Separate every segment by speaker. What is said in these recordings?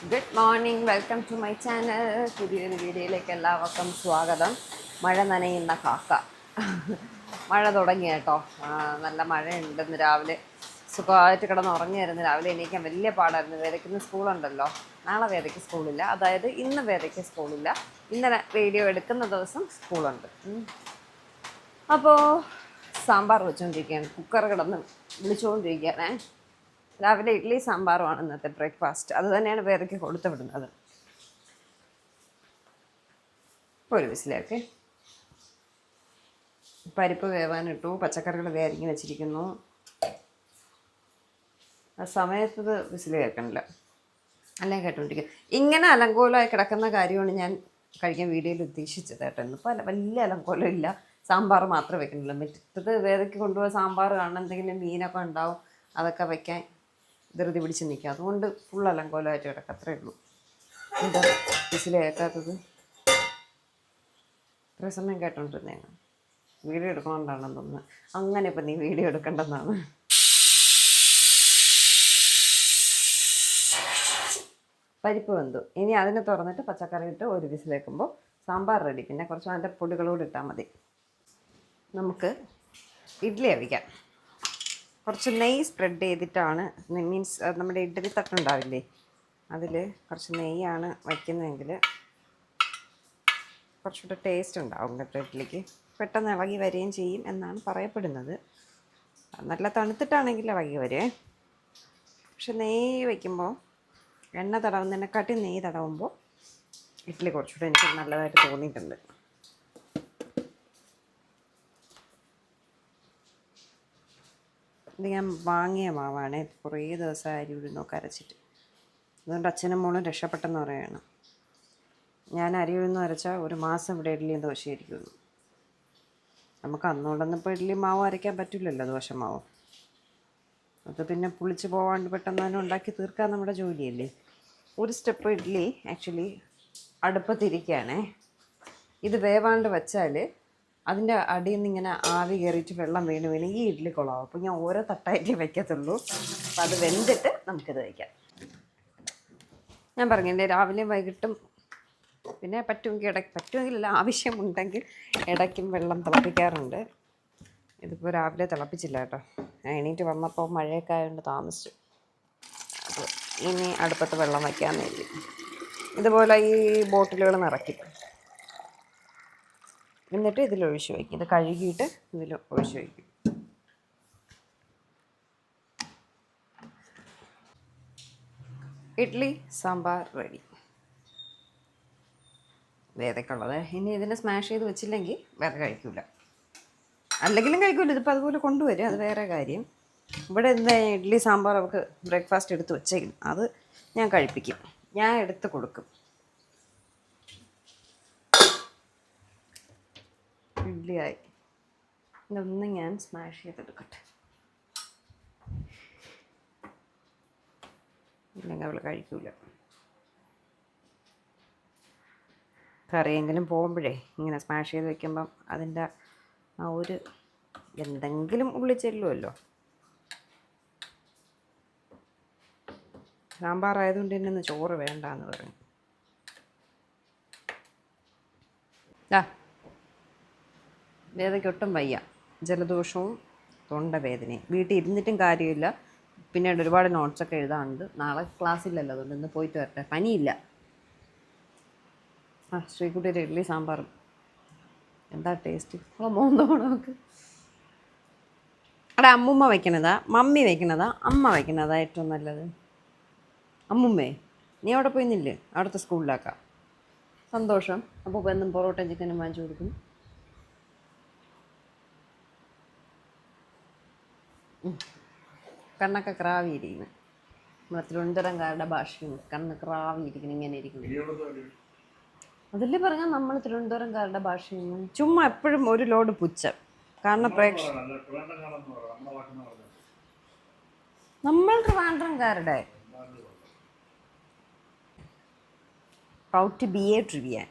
Speaker 1: Good morning welcome to my channel പുതിയൊരു വീഡിയോയിലേക്ക് എല്ലാവർക്കും സ്വാഗതം. മഴ നനയുന്ന കാക്ക. മഴ തുടങ്ങി കേട്ടോ. നല്ല മഴയുണ്ട് ഇന്ന് രാവിലെ സുഖമായിട്ട് കിടന്ന് ഉറങ്ങിയായിരുന്നു രാവിലെ എണീക്കാൻ വലിയ പാടായിരുന്നു. വേദയ്ക്കുന്ന സ്കൂളുണ്ടല്ലോ. നാളെ വേദയ്ക്ക് സ്കൂളില്ല. അതായത് ഇന്ന് വേദയ്ക്ക് സ്കൂളില്ല. ഇന്നലെ വീഡിയോ എടുക്കുന്ന ദിവസം സ്കൂളുണ്ട്. അപ്പോൾ സാമ്പാർ വെച്ചുകൊണ്ടിരിക്കുകയാണ് കുക്കർ കിടന്ന് വിളിച്ചുകൊണ്ടിരിക്കുകയാണേ രാവിലെ ഇഡ്ഡലി സാമ്പാറുമാണ് ഇന്നത്തെ ബ്രേക്ക്ഫാസ്റ്റ്. അത് തന്നെയാണ് വേദയ്ക്ക് കൊടുത്തു വിടുന്നത്. ഒരു വിസിലൊക്കെ. പരിപ്പ് വേവാനിട്ടു പച്ചക്കറികൾ വേരിങ്ങി വെച്ചിരിക്കുന്നു. ആ സമയത്ത് ഇത് വിസിൽ കേൾക്കണില്ല. അല്ലെങ്കിൽ കേട്ടോണ്ടിരിക്കുക ഇങ്ങനെ അലങ്കോലമായി കിടക്കുന്ന കാര്യമാണ് ഞാൻ കഴിക്കാൻ വീഡിയോയിൽ ഉദ്ദേശിച്ചത് കേട്ടോ. ഇന്നിപ്പോൾ വലിയ അലങ്കോലം ഇല്ല. സാമ്പാർ മാത്രമേ വെക്കുന്നുള്ളൂ മറ്റത് വേദയ്ക്ക് കൊണ്ടുപോയ സാമ്പാർ കാണണം. എന്തെങ്കിലും മീനൊക്കെ ഉണ്ടാവും. അതൊക്കെ വെക്കാൻ ധൃതി പിടിച്ച് നിൽക്കുക. അതുകൊണ്ട് ഫുൾ അലങ്കോലമായിട്ട് കിടക്കുക. അത്രേ ഉള്ളൂ. എന്താ വിസിൽ കേൾക്കാത്തത് ഇത്ര സമയം കേട്ടോണ്ടിരുന്നേ വീഡിയോ എടുക്കണമെന്നാണെന്ന് തോന്നുന്നത് അങ്ങനെ ഇപ്പം നീ വീഡിയോ എടുക്കണ്ടെന്നാണ്. പരിപ്പ് വെന്തു. ഇനി അതിനെ തുറന്നിട്ട് പച്ചക്കറി ഇട്ട് ഒരു വിസിലേക്കുമ്പോൾ സാമ്പാർ റെഡി പിന്നെ കുറച്ച് അതിന്റെ പൊടികളോട് ഇട്ടാൽ മതി. നമുക്ക് ഇഡ്ഡലി അവിക്കാം. കുറച്ച് നെയ്യ് സ്പ്രെഡ് ചെയ്തിട്ടാണ്. മീൻസ് നമ്മുടെ ഇഡ്ഡലി തട്ടുണ്ടാവില്ലേ അതിൽ കുറച്ച് നെയ്യാണ് വയ്ക്കുന്നതെങ്കിൽ കുറച്ചുകൂടെ ടേസ്റ്റ് ഉണ്ടാവും കേട്ടോ ഇഡ്ഡലിക്ക്. പെട്ടെന്ന് ഇളകി വരികയും ചെയ്യും എന്നാണ് പറയപ്പെടുന്നത്. നല്ല തണുത്തിട്ടാണെങ്കിൽ ഇളകി വരുവേ പക്ഷെ നെയ്യ് വയ്ക്കുമ്പോൾ എണ്ണ തടവുന്നതിനെക്കാട്ടി നെയ്യ് തടവുമ്പോൾ ഇഡ്ഡലി കുറച്ചുകൂടെ എനിക്ക് നല്ലതായിട്ട് തോന്നിയിട്ടുണ്ട്. ഇത് ഞാൻ വാങ്ങിയ മാവാണ്. കുറേ ദിവസം അരി ഉഴുന്നൊക്കെ അരച്ചിട്ട് അതുകൊണ്ട് അച്ഛനും മോളും രക്ഷപ്പെട്ടെന്ന് പറയുകയാണ് ഞാൻ അരി ഉഴുന്ന് അരച്ചാൽ ഒരു മാസം ഇവിടെ ഇഡ്ഡലിയും ദോശയായിരിക്കുള്ളൂ നമുക്ക് അന്നുകൊണ്ടൊന്നും ഇപ്പോൾ ഇഡ്ഡലി മാവ് അരയ്ക്കാൻ പറ്റില്ലല്ലോ ദോശമാവ് അത് പിന്നെ പുളിച്ച് പോവാണ്ട് പെട്ടെന്ന് തന്നെ ഉണ്ടാക്കി തീർക്കാൻ നമ്മുടെ ജോലിയല്ലേ? ഒരു സ്റ്റെപ്പ് ഇഡ്ഡലി ആക്ച്വലി അടുപ്പത്തിരിക്കുകയാണേ ഇത് വേവാണ്ട് വെച്ചാൽ അതിന്റെ അടിയിൽ നിന്ന് ഇങ്ങനെ ആവി കയറിയിട്ട് വെള്ളം വീണ് വീണ് ഈ ഇഡ്ഡലി കൊള്ളാവും അപ്പോൾ ഞാൻ ഓരോ തട്ടായിട്ട് വയ്ക്കത്തുള്ളൂ അപ്പോൾ അത് വെന്തിട്ട് നമുക്കിത് വയ്ക്കാം ഞാൻ പറഞ്ഞില്ലേ രാവിലെയും വൈകിട്ടും പിന്നെ പറ്റുമെങ്കിൽ ഇടയ്ക്ക് പറ്റുമെങ്കിൽ ആവശ്യമുണ്ടെങ്കിൽ ഇടയ്ക്കും വെള്ളം തിളപ്പിക്കാറുണ്ട്. ഇതിപ്പോൾ രാവിലെ തിളപ്പിച്ചില്ല കേട്ടോ. ഞാൻ എണീറ്റ് വന്നപ്പോൾ മഴയൊക്കെ ആയതുകൊണ്ട് താമസിച്ചു. അപ്പോൾ ഇനി അടുപ്പത്ത് വെള്ളം വയ്ക്കാമെന്ന് ഇതുപോലെ ഈ ബോട്ടിലുകൾ നിറയ്ക്കും. എന്നിട്ട് ഇതിൽ ഒഴിച്ചു വയ്ക്കും. ഇത് കഴുകിയിട്ട് ഇതിൽ ഒഴിച്ചു വയ്ക്കും. ഇഡ്ഡലി സാമ്പാർ റെഡി. വേദക്കുള്ളത് ഇനി ഇതിനെ സ്മാഷ് ചെയ്ത് വെച്ചില്ലെങ്കിൽ വേറെ കഴിക്കില്ല അല്ലെങ്കിലും കഴിക്കില്ല ഇതിപ്പോൾ അതുപോലെ കൊണ്ടുവരും. അത് വേറെ കാര്യം. ഇവിടെ എന്താ ഇഡ്ഡലി സാമ്പാർ അവർക്ക് ബ്രേക്ക്ഫാസ്റ്റ് എടുത്ത് വെച്ചേക്കും അത് ഞാൻ കഴിപ്പിക്കും. ഞാൻ എടുത്ത് കൊടുക്കും. ഇഡ്ഡലിയായി ഇതൊന്ന് ഞാൻ സ്മാഷ് ചെയ്തെടുക്കട്ടെ. ഇല്ലെങ്കിൽ അവൾ കഴിക്കൂല. കറിയെങ്കിലും പോകുമ്പോഴേ ഇങ്ങനെ സ്മാഷ് ചെയ്ത് വെക്കുമ്പം അതിന്റെ ആ ഒരു എന്തെങ്കിലും ഉള്ളിൽ ചെല്ലുമല്ലോ സാമ്പാർ ആയതുകൊണ്ട് തന്നെ ചോറ് വേണ്ടാന്ന് പറഞ്ഞു. ആ വേദയ്ക്ക് ഒട്ടും വയ്യ. ജലദോഷവും തൊണ്ടവേദനയും. വീട്ടിൽ ഇരുന്നിട്ടും കാര്യമില്ല. പിന്നീട് ഒരുപാട് നോട്ട്സൊക്കെ എഴുതാനുണ്ട്. നാളെ ക്ലാസ്സില്ലല്ലോ അതുകൊണ്ട് ഇന്ന് പോയിട്ട് വരട്ടെ. പനിയില്ല. ആ ശ്രീകുട്ടിയുടെ ഇഡ്ഡലി സാമ്പാർ എന്താ ടേസ്റ്റ് നമ്മളെ മോന്തോണം അവിടെ അമ്മുമ്മ വയ്ക്കണതാ മമ്മി വയ്ക്കണതാ അമ്മ വയ്ക്കണതാ ഏറ്റവും നല്ലത്. അമ്മുമ്മേ നീ അവിടെ പോയി നില്ലേ. അവിടുത്തെ സ്കൂളിലാക്കാം സന്തോഷം. അപ്പോൾ എന്നും പൊറോട്ടയും ചിക്കനും വാങ്ങിച്ചു കൊടുക്കും. കണ്ണൊക്കെ ക്രാവിയിരിക്കുന്നു. നമ്മളെ തിരുവനന്തപുരംകാരുടെ ഭാഷയും കണ്ണ് ക്രാവിയിരിക്കുന്നു ഇങ്ങനെ ഇരിക്കുന്നു. അതിൽ പറഞ്ഞാൽ നമ്മൾ തിരുവനന്തപുരംകാരുടെ ഭാഷയും ചുമ്മാ എപ്പോഴും ഒരു ലോഡ് പുച്ഛം. കാരണം പ്രേക്ഷ നമ്മൾ ട്രിവാൻഡ്രംകാരുടെ പ്രൗഡ് ബി എ ട്രിവിയൻ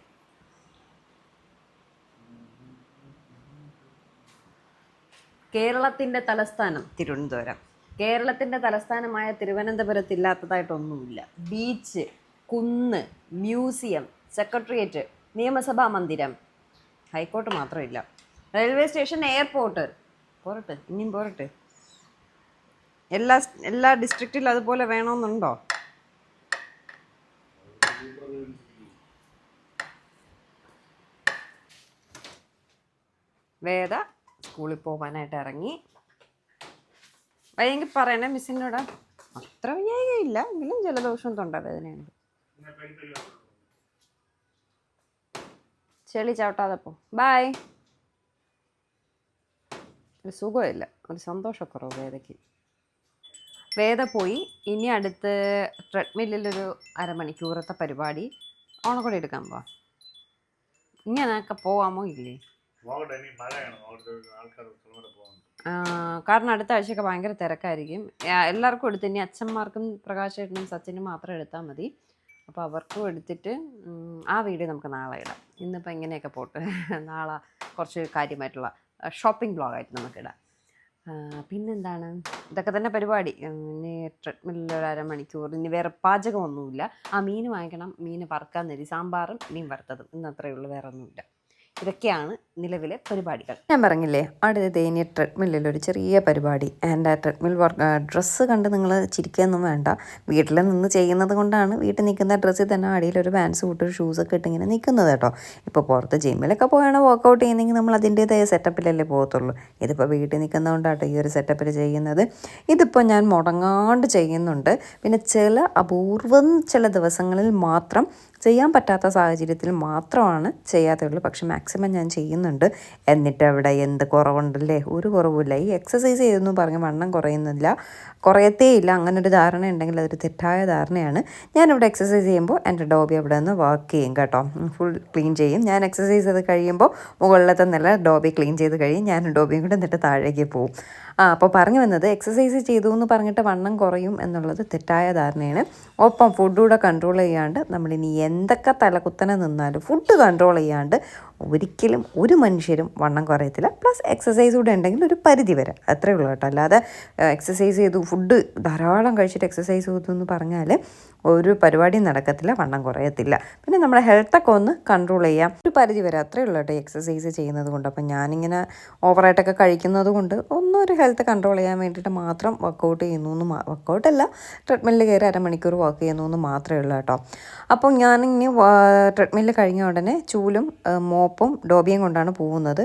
Speaker 1: കേരളത്തിന്റെ തലസ്ഥാനം? തിരുവനന്തപുരം. കേരളത്തിന്റെ തലസ്ഥാനമായ തിരുവനന്തപുരത്ത് ഇല്ലാത്തതായിട്ടൊന്നുമില്ല. ബീച്ച് കുന്ന് മ്യൂസിയം സെക്രട്ടേറിയറ്റ് നിയമസഭാ മന്ദിരം. ഹൈക്കോർട്ട് മാത്രമില്ല. Railway station airport. പോരട്ടെ ഇനിയും പോരട്ടെ. എല്ലാ എല്ലാ ഡിസ്ട്രിക്റ്റിലും അതുപോലെ വേണമെന്നുണ്ടോ? വേദ? സ്കൂളിൽ പോകാനായിട്ട് ഇറങ്ങി. വയ്യെങ്കിൽ പറയണേ മിസ്സിനോട് അത്ര വയ്യായികയില്ല എങ്കിലും ജലദോഷം തൊണ്ടവേദനയുണ്ട്. ചെളി ചവിട്ടാതെ പോ. ബായ് ഒരു സുഖമില്ല ഒരു സന്തോഷക്കുറവ് വേദയ്ക്ക്. വേദ പോയി. ഇനി അടുത്ത് ട്രെഡ്മില്ലിലൊരു അരമണിക്കൂറത്തെ പരിപാടി. ഓണക്കൂടി എടുക്കാൻ പോവാം. ഇങ്ങനെയൊക്കെ പോവാമോ ഇല്ലേ? കാരണം അടുത്ത ആഴ്ചയൊക്കെ ഭയങ്കര തിരക്കായിരിക്കും. എല്ലാവർക്കും എടുത്ത് ഇനി അച്ഛന്മാർക്കും പ്രകാശേട്ടനും സച്ചിനും മാത്രം എടുത്താൽ മതി. അപ്പോൾ അവർക്കും എടുത്തിട്ട് ആ വീഡിയോ നമുക്ക് നാളെ ഇടാം. ഇന്നിപ്പോൾ ഇങ്ങനെയൊക്കെ പോട്ട്. നാളെ കുറച്ച് കാര്യമായിട്ടുള്ള ഷോപ്പിംഗ് ബ്ലോഗായിട്ട് നമുക്കിടാം പിന്നെന്താണ്? ഇതൊക്കെ തന്നെ പരിപാടി. ഇനി ട്രെഡ്മില്ലിൽ ഒരു അരമണിക്കൂർ. ഇനി വേറെ പാചകമൊന്നുമില്ല. ആ മീൻ വാങ്ങിക്കണം. മീൻ വറുക്കാൻ തരി. സാമ്പാറും മീൻ വറുത്തതും. ഇന്ന് അത്രയേ ഉള്ളൂ. വേറെ ഒന്നുമില്ല ഇതൊക്കെയാണ് നിലവിലെ പരിപാടികൾ. ഞാൻ പറഞ്ഞില്ലേ അടുത്തത് ഇനി ട്രെഡ്മില്ലിൽ ഒരു ചെറിയ പരിപാടി ആൻഡ് ആ ട്രെഡ്മിൽ വർക്ക് ഡ്രസ്സ് കണ്ട് നിങ്ങൾ ചിരിക്കുകയൊന്നും വേണ്ട. വീട്ടിൽ നിന്ന് ചെയ്യുന്നത് കൊണ്ടാണ് വീട്ടിൽ നിൽക്കുന്ന ഡ്രസ്സിൽ തന്നെ അടിയിൽ ഒരു പാൻസ് കൂട്ട് ഷൂസൊക്കെ ഇട്ട് ഇങ്ങനെ നിൽക്കുന്നത് കേട്ടോ. ഇപ്പോൾ പുറത്ത് ജിമ്മിലൊക്കെ പോയാണ് വർക്കൗട്ട് ചെയ്യുന്നെങ്കിൽ നമ്മൾ അതിന്റേതായ സെറ്റപ്പിലല്ലേ പോകത്തുള്ളൂ. ഇതിപ്പോൾ വീട്ടിൽ നിൽക്കുന്നതുകൊണ്ടാട്ടോ ഈ ഒരു സെറ്റപ്പിൽ ചെയ്യുന്നത്. ഇതിപ്പോൾ ഞാൻ മുടങ്ങാണ്ട് ചെയ്യുന്നുണ്ട്. പിന്നെ ചില അപൂർവം ചില ദിവസങ്ങളിൽ മാത്രം ചെയ്യാൻ പറ്റാത്ത സാഹചര്യത്തിൽ മാത്രമാണ് ചെയ്യാത്തുള്ളൂ പക്ഷെ മാക്സിമം ഞാൻ ചെയ്യുന്നുണ്ട്. എന്നിട്ട് അവിടെ എന്ത് കുറവുണ്ടല്ലേ? ഒരു കുറവുമില്ല. ഈ എക്സസൈസ് ചെയ്തെന്ന് പറഞ്ഞ് വണ്ണം കുറയുന്നില്ല. കുറയത്തേ ഇല്ല. അങ്ങനൊരു ധാരണ ഉണ്ടെങ്കിൽ അതൊരു തെറ്റായ ധാരണയാണ്. ഞാനിവിടെ എക്സസൈസ് ചെയ്യുമ്പോൾ എന്റെ ഡോബി അവിടെ നിന്ന് വർക്ക് ചെയ്യും കേട്ടോ. ഫുൾ ക്ലീൻ ചെയ്യും. ഞാൻ എക്സസൈസ് ചെയ്ത് കഴിയുമ്പോൾ മുകളിലത്തെ നില ഡോബി ക്ലീൻ ചെയ്ത് കഴിയും. ഞാൻ ഡോബിയും കൂടെ എന്നിട്ട് താഴേക്ക് പോവും. ആ അപ്പോൾ പറഞ്ഞു വന്നത് എക്സസൈസ് ചെയ്തു എന്ന് പറഞ്ഞിട്ട് വണ്ണം കുറയും എന്നുള്ളത് തെറ്റായ ധാരണയാണ്. ഒപ്പം ഫുഡ് കൂടെ കൺട്രോൾ ചെയ്യാണ്ട് നമ്മളിനി എന്തൊക്കെ തലകുത്തനെ നിന്നാലും ഫുഡ് കൺട്രോൾ ചെയ്യാണ്ട് ഒരിക്കലും ഒരു മനുഷ്യരും വണ്ണം കുറയത്തില്ല. പ്ലസ് എക്സസൈസ് കൂടെ ഉണ്ടെങ്കിൽ ഒരു പരിധി വരെ. അത്രേ ഉള്ളൂ കേട്ടോ. അല്ലാതെ എക്സസൈസ് ചെയ്തു ഫുഡ് ധാരാളം കഴിച്ചിട്ട് എക്സസൈസ് ചെയ്തു എന്ന് പറഞ്ഞാൽ ഒരു പരിപാടിയും നടക്കത്തില്ല വണ്ണം കുറയത്തില്ല. പിന്നെ നമ്മുടെ ഹെൽത്തൊക്കെ ഒന്ന് കൺട്രോൾ ചെയ്യാം. ഒരു പരിധി വരെ അത്രേ ഉള്ളൂ കേട്ടോ എക്സസൈസ് ചെയ്യുന്നത് കൊണ്ട്. അപ്പം ഞാനിങ്ങനെ ഓവറായിട്ടൊക്കെ കഴിക്കുന്നത് കൊണ്ട് ഒന്നും ഒരു ഹെൽത്ത് കൺട്രോൾ ചെയ്യാൻ വേണ്ടിയിട്ട് മാത്രം വർക്കൗട്ട് ചെയ്യുന്നു എന്ന് വർക്കൗട്ടല്ല ട്രെഡ്മില്ലിൽ കയറി അരമണിക്കൂർ വർക്ക് ചെയ്യുന്നു എന്ന് മാത്രമേ ഉള്ളൂ കേട്ടോ. അപ്പോൾ ഞാനിങ്ങനെ ട്രെഡ്മില്ലിൽ കഴിഞ്ഞ ഉടനെ ചൂലും ആ, മോപ്പും ഡോബിയും കൊണ്ടാണ് പോകുന്നത്.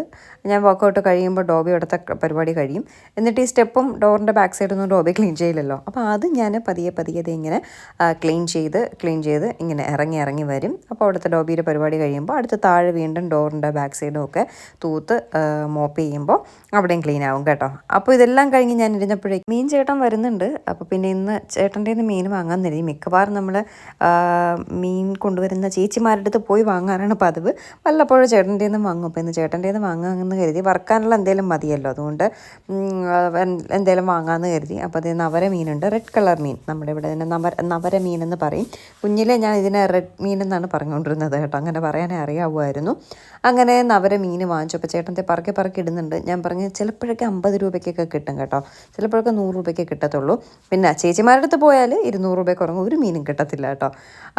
Speaker 1: ഞാൻ വർക്കൗട്ട് കഴിയുമ്പോൾ ഡോബി അവിടുത്തെ പരിപാടി കഴിയും. എന്നിട്ട് ഈ സ്റ്റെപ്പും ഡോറിന്റെ ബാക്ക് സൈഡൊന്നും ഡോബി ക്ലീൻ ചെയ്യില്ലല്ലോ. അപ്പോൾ അത് ഞാൻ പതിയെ പതിയെ ഇങ്ങനെ ക്ലീൻ ചെയ്ത് ക്ലീൻ ചെയ്ത് ഇങ്ങനെ ഇറങ്ങി ഇറങ്ങി വരും. അപ്പോൾ അവിടുത്തെ ഡോബിയുടെ പരിപാടി കഴിയുമ്പോൾ അടുത്ത് താഴെ വീണ്ടും ഡോറിന്റെ ബാക്ക് സൈഡും ഒക്കെ തൂത്ത് മോപ്പ് ചെയ്യുമ്പോൾ അവിടെയും ക്ലീൻ ആവും കേട്ടോ. അപ്പോൾ ഇതെല്ലാം കഴിഞ്ഞ് ഞാൻ ഇരുന്നപ്പോഴേക്കും മീൻ ചേട്ടൻ വരുന്നുണ്ട്. അപ്പോൾ പിന്നെ ഇന്ന് ചേട്ടന്റെ നിന്ന് മീൻ വാങ്ങാൻ തരും. മിക്കവാറും നമ്മൾ മീൻ കൊണ്ടുവരുന്ന ചേച്ചിമാരുടെ അടുത്ത് പോയി വാങ്ങാനാണ് പതിവ്. വല്ലപ്പോഴും ചേട്ടന്റെ നിന്ന് വാങ്ങും. അപ്പോൾ ഇന്ന് ചേട്ടന്റെ നിന്ന് വാങ്ങാമെന്ന് കരുതി വറുക്കാനുള്ള എന്തെങ്കിലും മതിയല്ലോ. അതുകൊണ്ട് എന്തെങ്കിലും വാങ്ങാമെന്ന് കരുതി. അപ്പോൾ അത് നവര മീനുണ്ട്. റെഡ് കളർ മീൻ. നമ്മുടെ ഇവിടെ തന്നെ നവര നവര മീൻ എന്ന് പറയും. കുഞ്ഞിലെ ഞാൻ ഇതിനെ റെഡ് മീൻ എന്നാണ് പറഞ്ഞുകൊണ്ടിരുന്നത് കേട്ടോ. അങ്ങനെ പറയാനേ അറിയാവുമായിരുന്നു. അങ്ങനെ നവര മീൻ വാങ്ങിച്ചു. അപ്പോൾ ചേട്ടന്റെ പറക്കി പറക്കി ഇടുന്നുണ്ട്. ഞാൻ പറഞ്ഞു ചിലപ്പോഴൊക്കെ അമ്പത് രൂപയ്ക്കൊക്കെ കിട്ടും കേട്ടോ. ചിലപ്പോഴൊക്കെ നൂറ് രൂപയ്ക്ക് കിട്ടത്തുള്ളൂ. പിന്നെ ചേച്ചിമാരുടെ അടുത്ത് പോയാൽ ഇരുന്നൂറ് രൂപ കുറഞ്ഞു ഒരു മീനും കിട്ടത്തില്ല കേട്ടോ.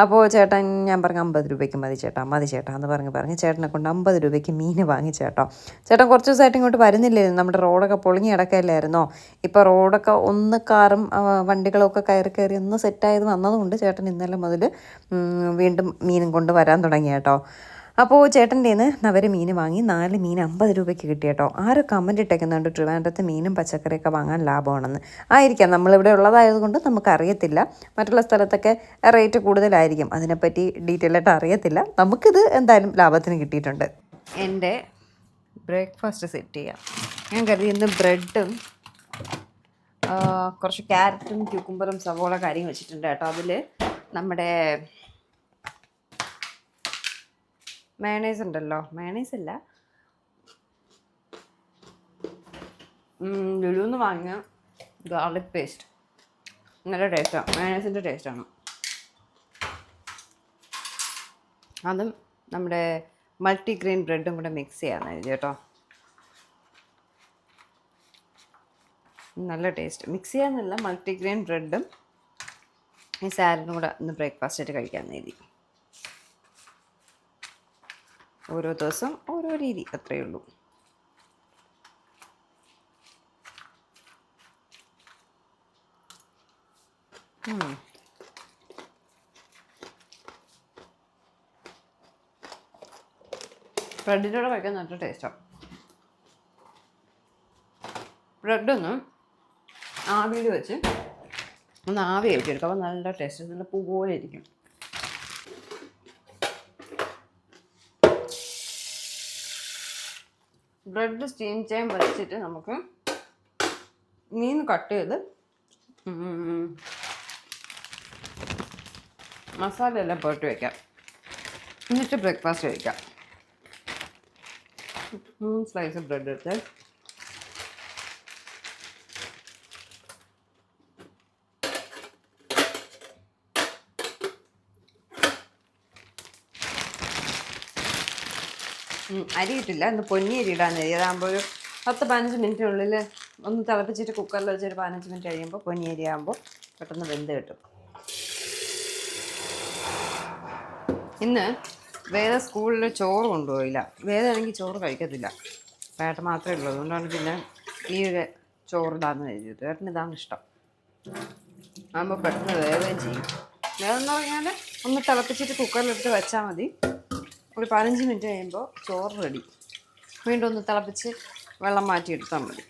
Speaker 1: അപ്പോൾ ചേട്ടൻ ഞാൻ പറഞ്ഞു അമ്പത് രൂപയ്ക്ക് മതി ചേട്ടാ മതി ചേട്ടാ എന്ന് പറഞ്ഞ് പറഞ്ഞ് ചേട്ടനെ കൊണ്ട് അമ്പത് രൂപയ്ക്ക് മീൻ വാങ്ങിച്ചു കേട്ടോ. ചേട്ടൻ കുറച്ച് ദിവസമായിട്ട് ഇങ്ങോട്ട് വരുന്നില്ലായിരുന്നു നമ്മുടെ റോഡൊക്കെ പൊളിഞ്ഞ് കിടക്കല്ലായിരുന്നോ ഇപ്പോൾ റോഡൊക്കെ ഒന്ന് കാറും വണ്ടികളൊക്കെ കയറി കയറി ഒന്ന് സെറ്റായത് വന്നതുകൊണ്ട് ചേട്ടൻ ഇന്നലെ മുതൽ വീണ്ടും മീനും കൊണ്ട് വരാൻ തുടങ്ങി കേട്ടോ. അപ്പോൾ ചേട്ടന്റെ നിന്ന് നവര് മീൻ വാങ്ങി. നാല് മീൻ അമ്പത് രൂപയ്ക്ക് കിട്ടി കേട്ടോ. ആരോ കമന്റ് ഇട്ടേക്കുന്നുണ്ട് ട്രിവാൻഡ്രത്ത് മീനും പച്ചക്കറിയൊക്കെ വാങ്ങാൻ ലാഭമാണെന്ന്. ആയിരിക്കാം. നമ്മളിവിടെ ഉള്ളതായതുകൊണ്ട് നമുക്കറിയത്തില്ല. മറ്റുള്ള സ്ഥലത്തൊക്കെ റേറ്റ് കൂടുതലായിരിക്കും. അതിനെപ്പറ്റി ഡീറ്റെയിൽ ആയിട്ട് അറിയത്തില്ല. നമുക്കിത് എന്തായാലും ലാഭത്തിന് കിട്ടിയിട്ടുണ്ട്. എന്റെ ബ്രേക്ക്ഫാസ്റ്റ് സെറ്റ് ചെയ്യാം. ഞാൻ കരുതി ബ്രെഡും കുറച്ച് ക്യാരറ്റും ക്യൂക്കുമ്പറും സവോള കാര്യം വെച്ചിട്ടുണ്ട് കേട്ടോ. അതിൽ നമ്മുടെ മയണൈസ് ഉണ്ടല്ലോ. മയണൈസ് അല്ല. ലുലുന്ന് വാങ്ങിയ ഗാർലിക് പേസ്റ്റ് നല്ല ടേസ്റ്റാണ് മയണൈസിന്റെ ടേസ്റ്റാണ് അതും നമ്മുടെ മൾട്ടിഗ്രെയിൻ ബ്രെഡും കൂടെ മിക്സ് ചെയ്യാന്ന് എഴുതി കേട്ടോ. നല്ല ടേസ്റ്റ് മിക്സ് ചെയ്യാന്നല്ല മൾട്ടിഗ്രെയിൻ ബ്രെഡും ഈ സാലഡും കൂടെ ഇന്ന് ബ്രേക്ക്ഫാസ്റ്റ് ആയിട്ട് കഴിക്കാമെന്ന് എഴുതി ഓരോ ദിവസം ഓരോ രീതി അത്രയേ ഉള്ളൂ. ബ്രെഡിന്റെ കൂടെ കഴിക്കാൻ നല്ല ടേസ്റ്റാണ് ബ്രെഡൊന്ന് ആവിയിൽ വെച്ച് ഒന്ന് ആവി വെച്ചെടുക്കും അപ്പോൾ നല്ല ടേസ്റ്റ് നല്ല പൂ പോലെ ഇരിക്കും. ബ്രെഡ് സ്റ്റീം ചെയ്യാൻ വെച്ചിട്ട് നമുക്ക് മീൻ കട്ട് ചെയ്ത് ഉം, മസാല എല്ലാം പോയിട്ട് വയ്ക്കാം എന്നിട്ട് ബ്രേക്ക്ഫാസ്റ്റ് കഴിക്കാം. മൂന്ന് സ്ലൈസ് ബ്രെഡ് എടുത്ത്. ഉം, അരി ഇട്ടില്ല ഇന്ന് പൊന്നി അരി ഇടാൻ അരി അതാകുമ്പോൾ ഒരു പത്ത് പതിനഞ്ച് മിനിറ്റിനുള്ളിൽ ഒന്ന് തിളപ്പിച്ചിട്ട് കുക്കറിൽ വെച്ചൊരു പതിനഞ്ച് മിനിറ്റ് കഴിയുമ്പോൾ പൊന്നി അരി ആകുമ്പോൾ പെട്ടെന്ന് വെന്ത് കിട്ടും. ഇന്ന് വേറെ സ്കൂളിൽ ചോറ് കൊണ്ടുപോയില്ല. വേദമാണെങ്കിൽ ചോറ് കഴിക്കത്തില്ല. വേട്ട മാത്രമേ ഉള്ളൂ. അതുകൊണ്ടാണ് പിന്നെ ഈ ഒരു ചോറ് ഇടാന്ന് കഴിഞ്ഞത് ഏട്ടന് ഇതാണ് ഇഷ്ടം. ആകുമ്പോൾ പെട്ടെന്ന് വേവുകയും ചെയ്യും. വേദെന്ന് പറഞ്ഞാൽ ഒന്ന് തിളപ്പിച്ചിട്ട് കുക്കറിലെടുത്ത് വെച്ചാൽ മതി. ഒരു പതിനഞ്ച് മിനിറ്റ് കഴിയുമ്പോൾ ചോറ് റെഡി. വീണ്ടും ഒന്ന് തിളപ്പിച്ച് വെള്ളം മാറ്റിയെടുത്താൽ മതി.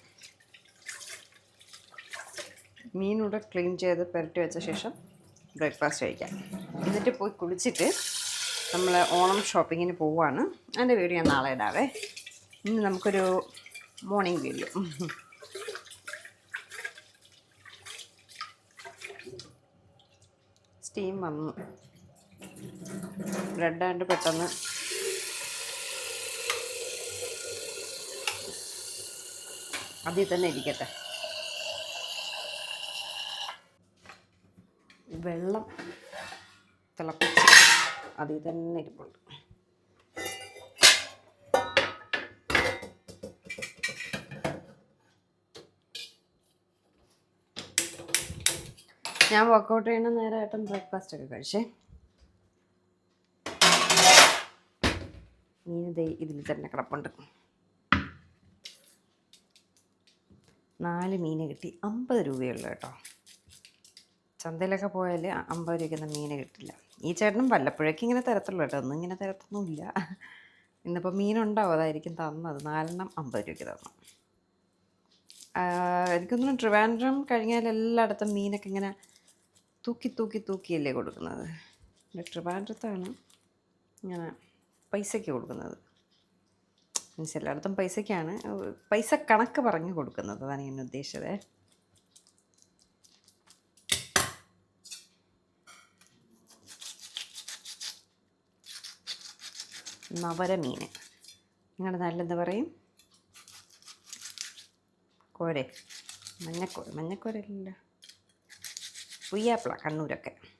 Speaker 1: മീനൂടെ ക്ലീൻ ചെയ്ത് പുരട്ടി വെച്ച ശേഷം ബ്രേക്ക്ഫാസ്റ്റ് കഴിക്കാം. എന്നിട്ട് പോയി കുളിച്ചിട്ട് നമ്മൾ ഓണം ഷോപ്പിങ്ങിന് പോവുകയാണ് അതിന്റെ വീഡിയോ ഞാൻ നാളെ ഇടാവേ. ഇന്ന് നമുക്കൊരു മോർണിംഗ് വീഡിയോ സ്റ്റീം വന്നു. ബ്രെഡ് ആണ്ട് പെട്ടെന്ന് അതിൽ തന്നെ ഇരിക്കട്ടെ. വെള്ളം തിളപ്പിച്ച് അതിൽ തന്നെ ഇരിപ്പുണ്ട്. ഞാൻ വർക്കൗട്ട് ചെയ്യുന്ന നേരമായിട്ടും ബ്രേക്ക്ഫാസ്റ്റ് ഒക്കെ കഴിച്ചേ. മീൻ ഇതിൽ തന്നെ കിടപ്പുണ്ട്. നാല് മീൻ കിട്ടി. അമ്പത് രൂപയുള്ളൂ കേട്ടോ. ചന്തയിലൊക്കെ പോയാൽ അമ്പത് രൂപയ്ക്കൊന്നും മീൻ കിട്ടില്ല. ഈ ചേട്ടനും വല്ലപ്പോഴേക്കും ഇങ്ങനെ തരത്തുള്ളൂ കേട്ടോ. ഒന്നും ഇങ്ങനെ തരത്തൊന്നുമില്ല. ഇന്നിപ്പോൾ മീനുണ്ടാവും അതായിരിക്കും തന്നത്. നാലെണ്ണം അമ്പത് രൂപയ്ക്ക് തന്നു. എനിക്കൊന്നും ട്രിവാൻഡ്രം കഴിഞ്ഞാൽ എല്ലായിടത്തും മീനൊക്കെ ഇങ്ങനെ തൂക്കി തൂക്കി തൂക്കിയല്ലേ കൊടുക്കുന്നത്. ട്രിവാൻഡ്രത്താണ് ഇങ്ങനെ പൈസയ്ക്ക് കൊടുക്കുന്നത്. മീൻസ് എല്ലായിടത്തും പൈസയ്ക്കാണ് പൈസ കണക്ക് പറഞ്ഞു കൊടുക്കുന്നത്. അതാണ് ഞാൻ ഉദ്ദേശിച്ചത്. നവരമീൻ നിങ്ങളുടെ നാട്ടിലെന്താ പറയും? കോരെ. മഞ്ഞക്കോര. മഞ്ഞക്കോരല്ല. പുയ്യാപ്പിള കണ്ണൂരൊക്കെ.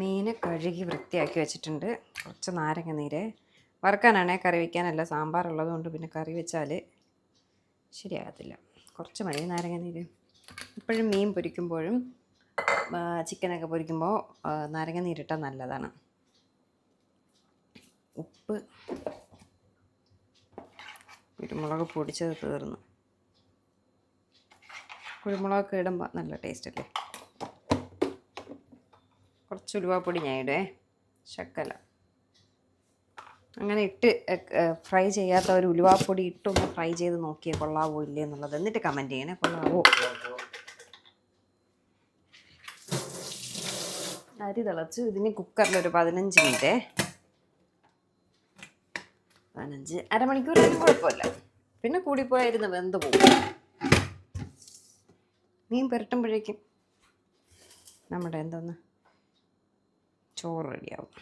Speaker 1: മീൻ കഴുകി വൃത്തിയാക്കി വെച്ചിട്ടുണ്ട്. കുറച്ച് നാരങ്ങ നീര്. വറുക്കാനാണേ കറി വയ്ക്കാനല്ല സാമ്പാർ ഉള്ളതുകൊണ്ട് പിന്നെ കറി വെച്ചാൽ ശരിയാകത്തില്ല. കുറച്ച് മതി നാരങ്ങ നീര്. ഇപ്പോഴും മീൻ പൊരിക്കുമ്പോഴും ചിക്കനൊക്കെ പൊരിക്കുമ്പോൾ നാരങ്ങ നീരിട്ടാൽ നല്ലതാണ്. ഉപ്പ് കുരുമുളക് പൊടിച്ചത് തീർന്നു. കുരുമുളകൊക്കെ ഇടുമ്പോൾ നല്ല ടേസ്റ്റ് അല്ലേ കുറച്ച് ഉലുവാപ്പൊടി ഞാൻ ഇടേ ശക്കല അങ്ങനെ ഇട്ട് ഫ്രൈ ചെയ്യാത്ത ഒരു ഉലുവാപ്പൊടി ഇട്ടൊന്ന് ഫ്രൈ ചെയ്ത് നോക്കിയാൽ കൊള്ളാവോ ഇല്ലേ എന്നുള്ളത്. എന്നിട്ട് കമന്റ് ചെയ്യണേ കൊള്ളാവോ? അരി തിളച്ച്. ഇതിന് കുക്കറിൽ ഒരു പതിനഞ്ച് മിനിറ്റ് പതിനഞ്ച് അരമണിക്കൂറായാലും കുഴപ്പമില്ല. പിന്നെ കൂടിപ്പോയായിരുന്നു വെന്ത് പോകും. മീൻ പുരട്ടുമ്പോഴേക്കും നമ്മുടെ എന്തോന്ന്? ചോറ് റെഡിയാവും.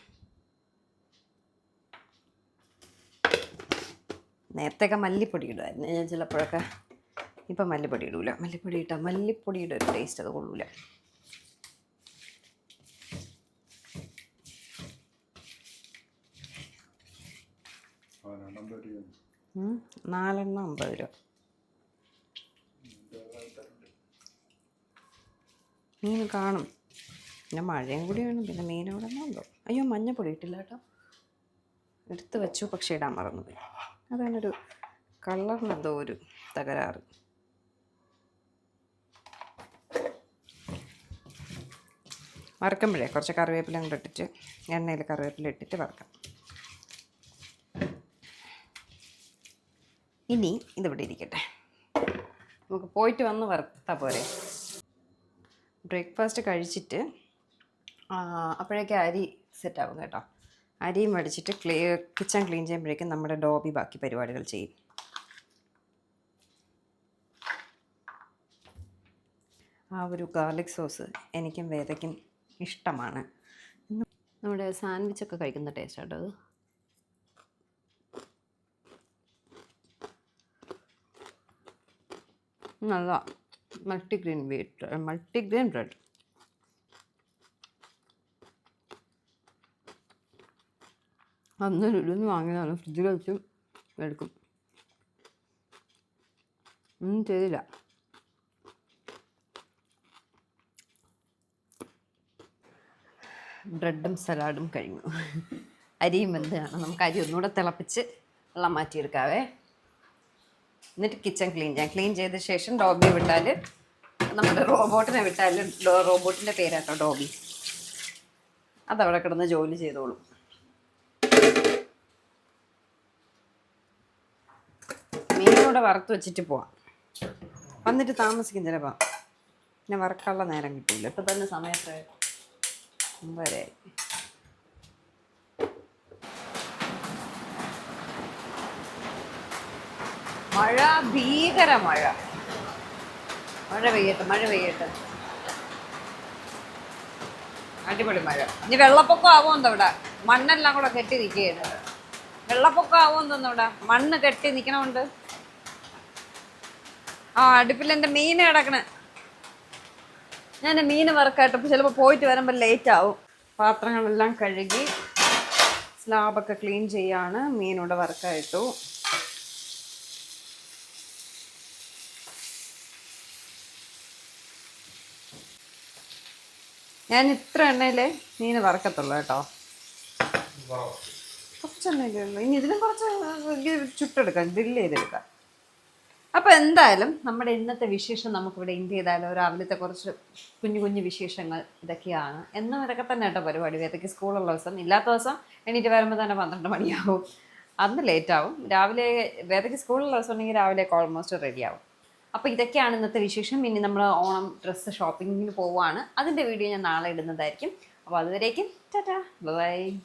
Speaker 1: നേരത്തെയൊക്കെ മല്ലിപ്പൊടി ഇടുമായിരുന്നു ഞാൻ ചിലപ്പോഴൊക്കെ ഇപ്പം മല്ലിപ്പൊടി ഇടൂല. മല്ലിപ്പൊടി ഇട്ടാൽ മല്ലിപ്പൊടിയുടെ ഒരു ടേസ്റ്റ് അത് കൊള്ളൂല. നാലെണ്ണം അമ്പത് രൂപ. മീൻ കാണും. പിന്നെ മഴയും കൂടിയാണ് പിന്നെ മീൻ അവിടെ ഉണ്ടോ അയ്യോ മഞ്ഞപ്പൊടി ഇട്ടില്ല കേട്ടോ. എടുത്ത് വെച്ചു പക്ഷേ ഇടാൻ മറന്നുപോയി. അതാണൊരു കളറിന് എന്തോ ഒരു തകരാറ്. വറക്കുമ്പോഴേ കുറച്ച് കറിവേപ്പില കൂടെ ഇട്ടിട്ട് എണ്ണയിൽ കറിവേപ്പില ഇട്ടിട്ട് വറക്കാം. ഇനി ഇതിവിടെ ഇരിക്കട്ടെ. നമുക്ക് പോയിട്ട് വന്ന് വറുത്താൽ പോരെ. ബ്രേക്ക്ഫാസ്റ്റ് കഴിച്ചിട്ട് അപ്പോഴേക്കും അരി സെറ്റാവും കേട്ടോ. അരിയും വടിച്ചിട്ട് ക്ലീ കിച്ചൺ ക്ലീൻ ചെയ്യുമ്പോഴേക്കും നമ്മുടെ ഡോബി ബാക്കി പരിപാടികൾ ചെയ്യും. ആ ഒരു ഗാർലിക് സോസ് എനിക്കും വേദയ്ക്കും ഇഷ്ടമാണ്. നമ്മുടെ സാൻഡ്വിച്ചൊക്കെ കഴിക്കുന്ന ടേസ്റ്റ് കേട്ടോ അത്. നല്ല മൾട്ടിഗ്രെയിൻ വീറ്റ് മൾട്ടിഗ്രെയിൻ ബ്രെഡ് അന്ന് ലുലുന്ന് വാങ്ങിയതാണ്. ഫ്രിഡ്ജിൽ വെച്ച് എടുക്കും. ഒന്നും ചെയ്തില്ല. ബ്രെഡും സലാഡും കഴിഞ്ഞു. അരിയും വെന്താണ് നമുക്ക് അരി ഒന്നുകൂടെ തിളപ്പിച്ച് വെള്ളം മാറ്റിയെടുക്കാവേ. എന്നിട്ട് കിച്ചൺ ക്ലീൻ ചെയ്യാം. ക്ലീൻ ചെയ്ത ശേഷം ഡോബി വിട്ടാൽ നമ്മുടെ റോബോട്ടിനെ വിട്ടാൽ റോബോട്ടിന്റെ പേരാട്ടോ ഡോബി. അതവിടെ കിടന്ന് ജോലി ചെയ്തോളും. മീനൂടെ വറുത്ത് വെച്ചിട്ട് പോവാം. വന്നിട്ട് താമസിക്കും ചിലപ്പോൾ പിന്നെ വറക്കാനുള്ള നേരം കിട്ടില്ല ഇപ്പം തന്നെ സമയത്ത് വരെ മഴ ഭീകര മഴ. മഴ പെയ്യട്ടെ മഴ പെയ്യട്ടെ. അടിപൊളി മഴ. ഇനി വെള്ളപ്പൊക്കം ആവുമെന്ന് ഇവിടെ? മണ്ണെല്ലാം കൂടെ കെട്ടി നിൽക്കുകയാണ്. വെള്ളപ്പൊക്കം ആവുമെന്ന് ഇവിടെ? മണ്ണ് കെട്ടി നിൽക്കണമുണ്ട്. ആ അടുപ്പിൽ എന്റെ മീൻ കിടക്കണേ. ഞാൻ മീൻ വറക്കായിട്ട് ചിലപ്പോൾ പോയിട്ട് വരുമ്പോൾ ലേറ്റ് ആവും. പാത്രങ്ങളെല്ലാം കഴുകി സ്ലാബൊക്കെ ക്ലീൻ ചെയ്യാണ്. മീനൂടെ വറക്കായിട്ടു. ഞാൻ ഇത്ര എണ്ണയിലേ മീൻ വറക്കത്തുള്ളൂ കേട്ടോ. കുറച്ചെണ്ണയിലേ ഉള്ളൂ. ഇനി ഇതിനും കുറച്ച് ചുട്ടെടുക്കാം ഗ്രില്ല് ചെയ്തെടുക്കാം. അപ്പോൾ എന്തായാലും നമ്മുടെ ഇന്നത്തെ വിശേഷം നമുക്കിവിടെ എന്ത് ചെയ്താലോ? രാവിലത്തെ കുറച്ച് കുഞ്ഞു കുഞ്ഞു വിശേഷങ്ങൾ ഇതൊക്കെയാണ്. എന്നും ഇതൊക്കെ തന്നെ കേട്ടോ പരിപാടി. ഏതൊക്കെ സ്കൂളുള്ള ദിവസം. ഇല്ലാത്ത ദിവസം എണീറ്റ് വരുമ്പോൾ തന്നെ പന്ത്രണ്ട് മണിയാവും. അന്ന് ലേറ്റ് ആവും. രാവിലെ വേദയ്ക്ക് സ്കൂളുള്ള ദിവസം ഉണ്ടെങ്കിൽ രാവിലെയൊക്കെ ഓൾമോസ്റ്റ് റെഡി ആവും. അപ്പോൾ ഇതൊക്കെയാണ് ഇന്നത്തെ വിശേഷം. ഇനി നമ്മൾ ഓണം ഡ്രസ്സ് ഷോപ്പിങ്ങിന് പോവുകയാണ്. അതിന്റെ വീഡിയോ ഞാൻ നാളെ ഇടുന്നതായിരിക്കും. അപ്പോൾ അതുവരേക്കും ടാറ്റാ ബൈ